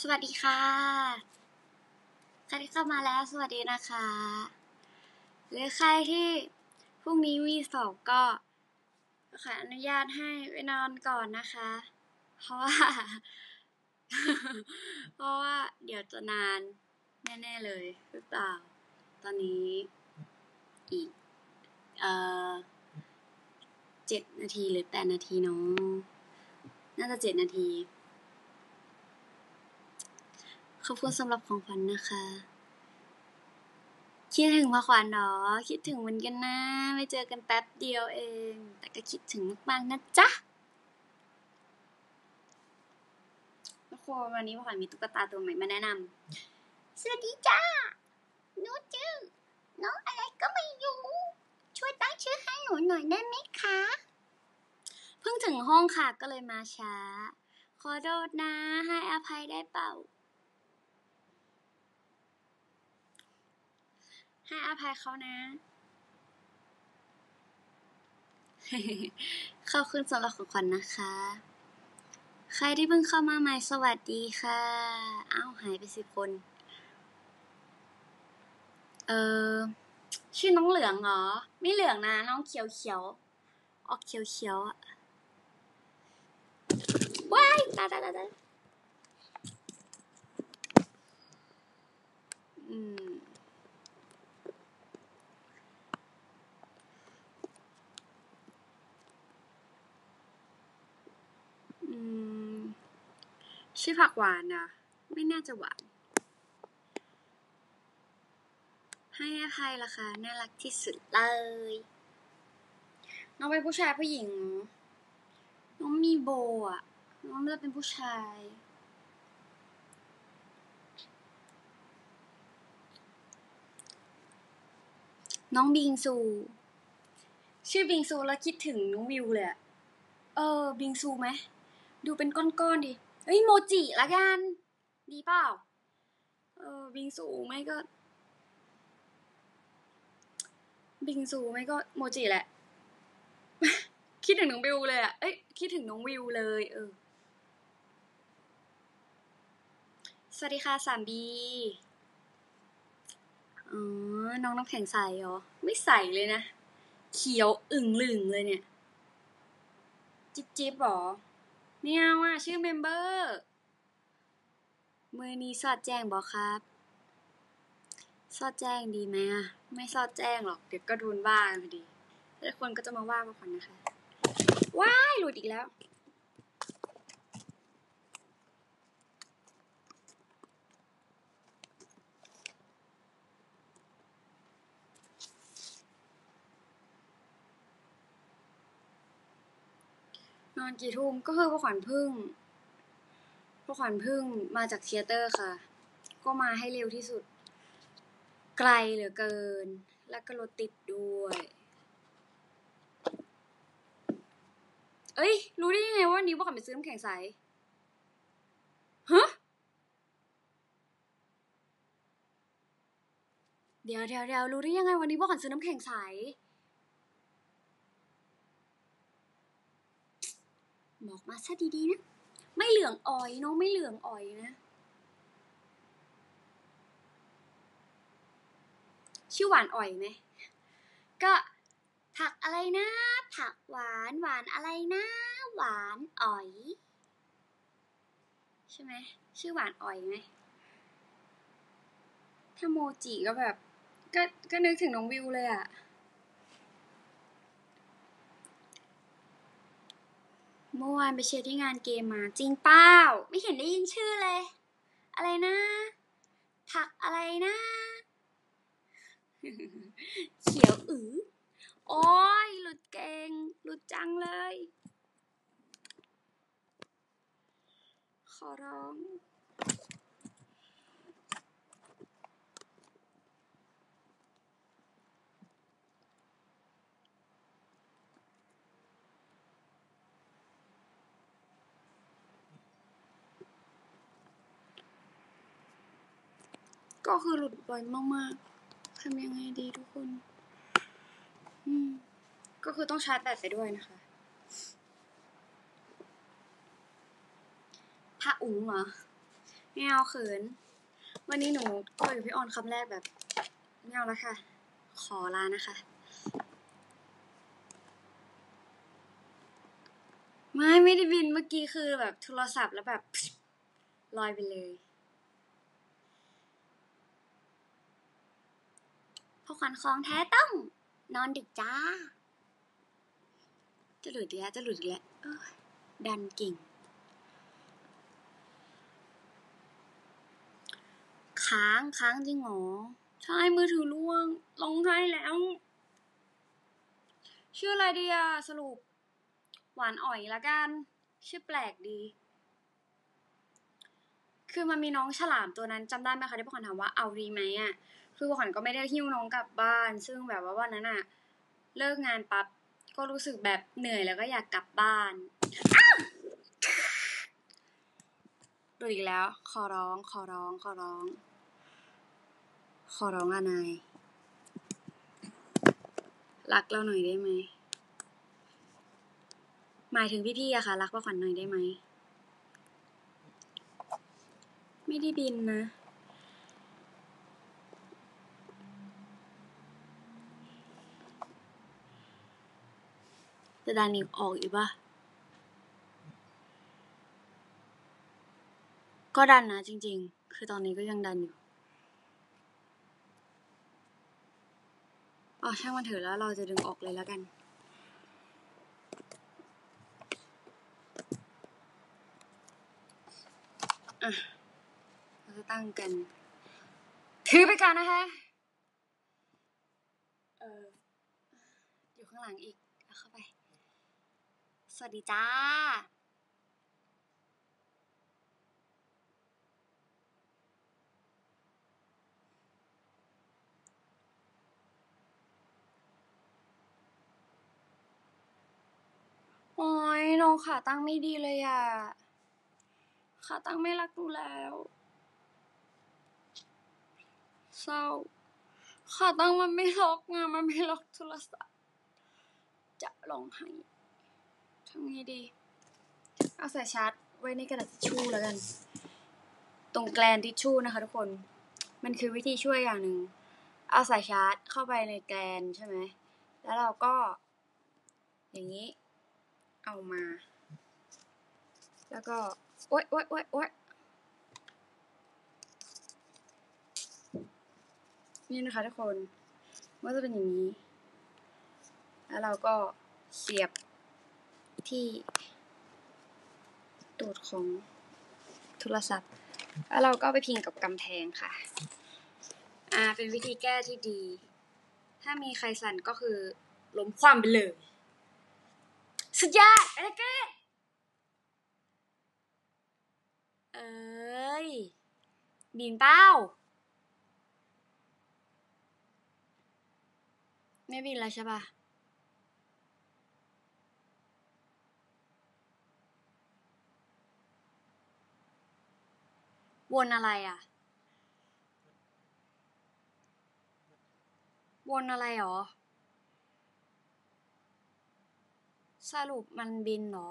สวัสดีค่ะใครที่เข้ามาแล้วสวัสดีนะคะ หรือใครที่พรุ่งนี้มีสอบก็ขออนุญาตให้ไปนอนก่อนนะคะ เพราะว่า เพราะว่าเดี๋ยวจะนานแน่ๆเลยหรือเปล่า ตอนนี้อีก เอ่อเจ็ดนาทีหรือแปดนาทีเนาะน่าจะเจ็ดนาที ขอบคุณสำหรับของขวัญนะคะ คิดถึงมาขวัญเนาะคิดถึงเหมือนกันนะ ไม่เจอกันแป๊บเดียวเอง แต่ก็คิดถึงมากๆนะจ๊ะทุกคนวันนี้มาขวัญมีตุ๊กตาตัวใหม่มาแนะนำสวัสดีจ้าหนูจื้อน้องอะไรก็ไม่รู้ช่วยตั้งชื่อให้หนูหน่อยได้ไหมคะ เพิ่งถึงห้องค่ะก็เลยมาช้า ขอโทษนะ ให้อภัยได้เปล่า ให้อภัยเขานะ ขอบคุณสำหรับของขวัญนะคะ ใครที่เพิ่งเข้ามาใหม่สวัสดีค่ะ อ้าวหายไปสิคน เออชื่อน้องเหลืองเหรอ ไม่เหลืองนะ น้องเขียวเขียวๆออกเขียวเขียวๆอะว้ายตายตายตายตายอืม อืม ชื่อผักหวานนะ ไม่น่าจะหวาน ให้อภัยละค่ะน่ารักที่สุดเลย น้องเป็นผู้ชายผู้หญิง น้องมีโบอะ น้องจะเป็นผู้ชายน้องบิงซู ชื่อบิงซูแล้วคิดถึงน้องวิวเลยอะเออ บิงซูไหม ดูเป็นก้อนๆดิ เฮ้ยโมจิละกัน ดีเปล่า เออบิงซูไม่ก็ บิงซูไม่ก็โมจิแหละ คิดถึงน้องวิวเลยอะเอ้ยคิดถึงน้องวิวเลย เออ สวัสดีค่ะสามบีอ๋อ น้องน้ำแข็งใสเหรอ ไม่ใสเลยนะ เขียวอึ่งลึงเลยเนี่ย จิ๊บจิ๊บหรอ ไม่เอาอะชื่อเมมเบอร์ มือนี้สอดแจ้งบอครับ สอดแจ้งดีไหมอะไม่สอดแจ้งหรอก เดี๋ยวก็โดนว่าพอดี แล้วคนก็จะมาว่ามาขวัญนะคะ ว้าย หลุดอีกแล้ว อนกี่ทุ่มก็คือพอขวัญพึ่งพอขวัญพึ่งมาจากเทียเตอร์ค่ะ ก็มาให้เร็วที่สุด ไกลเหลือเกิน แล้วก็รถติดด้วย เอ้ย รู้ได้ยังไงว่าวันนี้พวกขวัญไปซื้อน้ำแข็งใสฮะเดี๋ยวเดี๋ยวเดี๋ยวรู้ได้ยังไงวันนี้พวกขวัญซื้อน้ำแข็งใส บอกมาซะดีๆนะ ไม่เหลืองอ่อยน้องไม่เหลืองอ่อยนะ ชื่อหวานอ่อยไหมก็ผักอะไรนะ ผักหวานหวานอะไรนะ หวานอ่อย ใช่ไหมชื่อหวานอ่อยไหมถ้าโมจิก็แบบ ก็ก็นึกถึงน้องวิวเลยอะ เมื่อวานไปเชียร์ที่งานเกมมาจริงเปล่าไม่เห็นได้ยินชื่อเลย อะไรนะผักอะไรนะ เขียวอือโอ้ยหลุดเก่ง หลุดจังเลย ขอร้อง ก็คือหลุดบ่อยมากๆทำยังไงดีทุกคน อืม ก็คือต้องชาร์จแบตไปด้วยนะคะพระอุ๋งเหรอไม่เอาเขิน วันนี้หนูคุยกับพี่ออนคำแรกแบบไม่เอาแล้วค่ะ ขอลานะคะ ไม่ไม่ได้บินเมื่อกี้คือแบบโทรศัพท์แล้วแบบลอยไปเลย อขวัญของแท้ต้อง นอนดึกจ้า จะหลุดอีกแล้วจะหลุดอีกแล้วดันกิ่ง ค้างค้างจริงเหรอ ใช่มือถือล่วงร้องไห้แล้ว ชื่ออะไรดีอะสรุป หวานอ่อยละกัน ชื่อแปลกดีคือมันมีน้องฉลามตัวนั้นจำได้ไหมคะที่พวกขวัญถามว่าเอาดีไหมอะ คือขวัญก็ไม่ได้หิ้วน้องกลับบ้าน ซึ่งแบบว่าวันนั้นอะเลิกงานปั๊บก็รู้สึกแบบเหนื่อยแล้วก็อยากกลับบ้านดูอีกแล้ว ขอร้อง ขอร้อง ขอร้อง ขอร้องอะนายรักเราหน่อยได้ไหมหมายถึงพี่ๆอะค่ะ รักป้าขวัญหน่อยได้ไหม ไม่ได้บินนะ จะดันอีกออกอีกปะก็ดันนะจริง ๆ คือตอนนี้ก็ยังดันอยู่อ๋อช่างมันเถอะแล้วเราจะดึงออกเลยแล้วกันอะเราจะตั้งกัน ถือไปก่อนนะคะ เอออยู่ข้างหลังอีกเอาเข้าไป วัสดีจ้าโอ้ยน้องขาตั้งไม่ดีเลยอะขาตั้งไม่รักดูแล้วเศร้าขาตั้งมันไม่ล็อกไงมันไม่ล็อกโทรศัพท์จะร้องไห้ ทำไงดี เอาสายชาร์จไว้ในกระดาษทิชชู่แล้วกัน ตรงแกลนทิชชู่นะคะทุกคน มันคือวิธีช่วยอย่างหนึ่ง เอาสายชาร์จเข้าไปในแกลนใช่ไหม แล้วเราก็ อย่างนี้ เอามา แล้วก็โอ๊ยโอ๊ยโอ๊ยโอ๊ยนี่นะคะทุกคนมันจะเป็นอย่างนี้ แล้วเราก็เสียบ ที่ตูดของโทรศัพท์ แล้วเราก็ไปพิงกับกำแพงค่ะ อ่า เป็นวิธีแก้ที่ดี ถ้ามีใครสั่นก็คือล้มคว่ำไปเลย สุดยอดอะไรกันเอ้ย บินเป้า ไม่บินแล้วใช่ปะ วนอะไรอะ วนอะไรหรอ สรุปมันบินหรอ